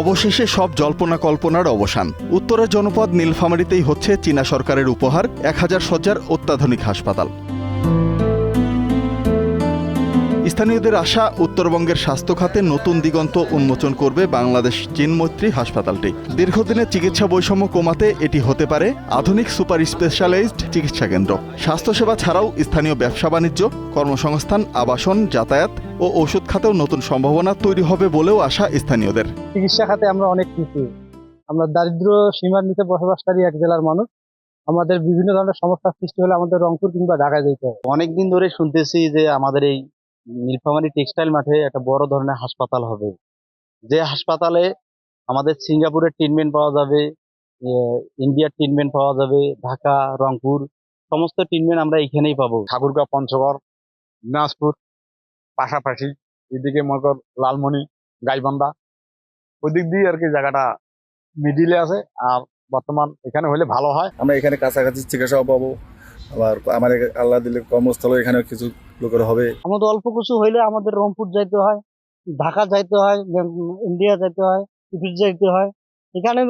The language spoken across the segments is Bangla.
অবশেষে সব জল্পনা কল্পনার অবসান। উত্তরের জনপদ নীলফামারিতেই হচ্ছে চীনা সরকারের উপহার, এক হাজার শয্যার অত্যাধুনিক হাসপাতাল। স্থানীয়দের আশা উত্তরবঙ্গের স্বাস্থ্য খাতে নতুন দিগন্ত উন্মোচন করবে বাংলাদেশ চীন মৈত্রী হাসপাতালটি। দীর্ঘদিনের চিকিৎসা বৈষম্য কমাতে এটি হতে পারে আধুনিক সুপার স্পেশালাইজড চিকিৎসা কেন্দ্র। স্বাস্থ্যসেবা ছাড়াও স্থানীয় ব্যবসা বাণিজ্য কর্মসংস্থান আবাসন যাতায়াত ও ওষুধ খাতেও নতুন সম্ভাবনা তৈরি হবে বলেও আশা স্থানীয়দের। চিকিৎসা খাতে আমরা অনেক কিছু আমরা দারিদ্র সীমার নিচে বসবাসকারী এক জেলার মানুষ। আমাদের বিভিন্ন ধরনের সমস্যার সৃষ্টি হলে আমাদের রংপুর কিংবা ঢাকায় যেতে হয় অনেকদিন ধরে শুনতেছি যে আমাদের এই নীলফামারী টেক্সটাইল মাঠে একটা বড় ধরনের হাসপাতাল হবে। যে হাসপাতালে আমাদের সিঙ্গাপুরের ট্রিটমেন্ট পাওয়া যাবে ইন্ডিয়ার ট্রিটমেন্ট পাওয়া যাবে, ঢাকা, রংপুর, সমস্ত ট্রিটমেন্ট আমরা এখানেই পাবো। ঠাকুরগাঁও পঞ্চগড়, দিনাজপুর, পাশাপাশি এদিকে মনে কর লালমনি, গাইবান্ধা ওই দিক দিয়ে আর কি জায়গাটা মিডিলে আছে। আর বর্তমান এখানে হলে ভালো হয়। আমরা এখানে কাছাকাছি চিকিৎসাও পাবো। আবার আমার আল্লাহ দিলে কর্মস্থল এখানে কিছু লোকের হবে। আমাদের অল্প কিছু হইলে আমাদের রংপুর যাইতে হয় ঢাকা যাইতে হয় ইন্ডিয়া যাইতে হয় ইফিস যাইতে হয়। এখানে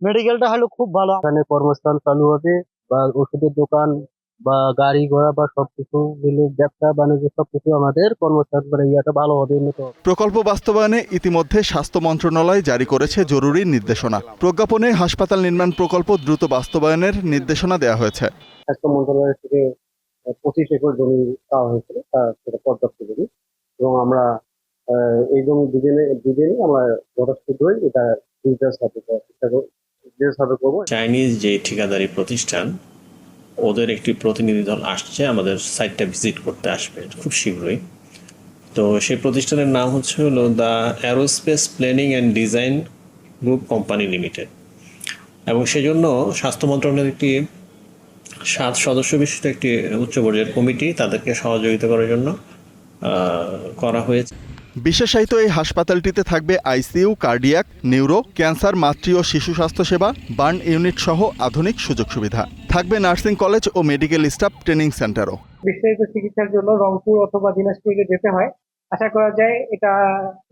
মেডিকেলটা হলে খুব ভালো। এখানে কর্মস্থান চালু হবে বা ওষুধের দোকান বা গাড়ি ঘোড়া বা সবকিছু মিলে ব্যবসা বাণিজ্য সবকিছু আমাদের কর্মস্থান মানে ইয়াটা ভালো হবে। উন্নত প্রকল্প বাস্তবায়নে ইতিমধ্যে স্বাস্থ্য মন্ত্রণালয় জারি করেছে জরুরি নির্দেশনা। প্রজ্ঞাপনে হাসপাতাল নির্মাণ প্রকল্প দ্রুত বাস্তবায়নের নির্দেশনা দেওয়া হয়েছে। স্বাস্থ্য মন্ত্রণালয় থেকে পঁচিশ একর জমি চাওয়া হয়েছিল তা সেটা পর্যাপ্ত জমি। এবং আমরা আহ, এই জমি দুজনে দুজনেই আমরা যথেষ্ট দই এটা ডিটেলস হাতে করার চেষ্টা করব চাইনিজ যে ঠিকাদারি প্রতিষ্ঠান ওদের একটি প্রতিনিধি দল আসছে, আমাদের সাইটটা ভিজিট করতে আসবে খুব শীঘ্রই। তো সেই প্রতিষ্ঠানের নাম হচ্ছে হলো the aerospace planning and design group company limited এবং সেজন্য স্বাস্থ্য মন্ত্রণালয়ের একটি সাত সদস্য বিশিষ্ট একটি উচ্চ পর্যায়ের কমিটি তাদেরকে সহযোগিতা করার জন্য করা হয়েছে। বিশেষায়িত এই হাসপাতালটিতে থাকবে আইসিইউ, কার্ডিয়াক, নিউরো, ক্যান্সার, মাতৃ ও শিশু স্বাস্থ্যসেবা বার্ন ইউনিট সহ আধুনিক সুযোগ সুবিধা। থাকবে নার্সিং কলেজ ও মেডিকেল স্টাফ ট্রেনিং সেন্টারও। বিস্তারিত চিকিৎসার জন্য রংপুর অথবা দিনাজপুরে যেতে হয়। আশা করা যায় এটা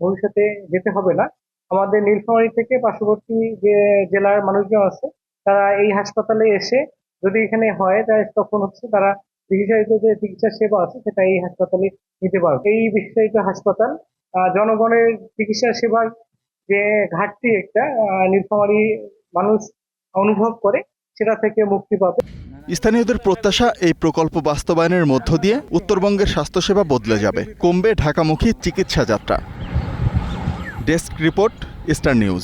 ভবিষ্যতে যেতে হবে না। আমাদের নীলফামারী থেকে পার্শ্ববর্তী যে জেলার মানুষজন আছে, তারা এই হাসপাতালে এসে যদি এখানে হয় তাহলে তখন হচ্ছে তারা বিশেষায়িত যে চিকিৎসা সেবা আছে, সেটা এই হাসপাতালে নিতে পারবে। এই বিশেষায়িত হাসপাতাল জনগণের চিকিৎসা সেবার যে ঘাটতি একটা নীলফামারী মানুষ অনুভব করে সেটা থেকে মুক্তি পাবে। স্থানীয়দের প্রত্যাশা এই প্রকল্প বাস্তবায়নের মধ্য দিয়ে উত্তরবঙ্গের স্বাস্থ্যসেবা বদলে যাবে। কমবে ঢাকামুখী চিকিৎসা যাত্রা। Desk report, star news.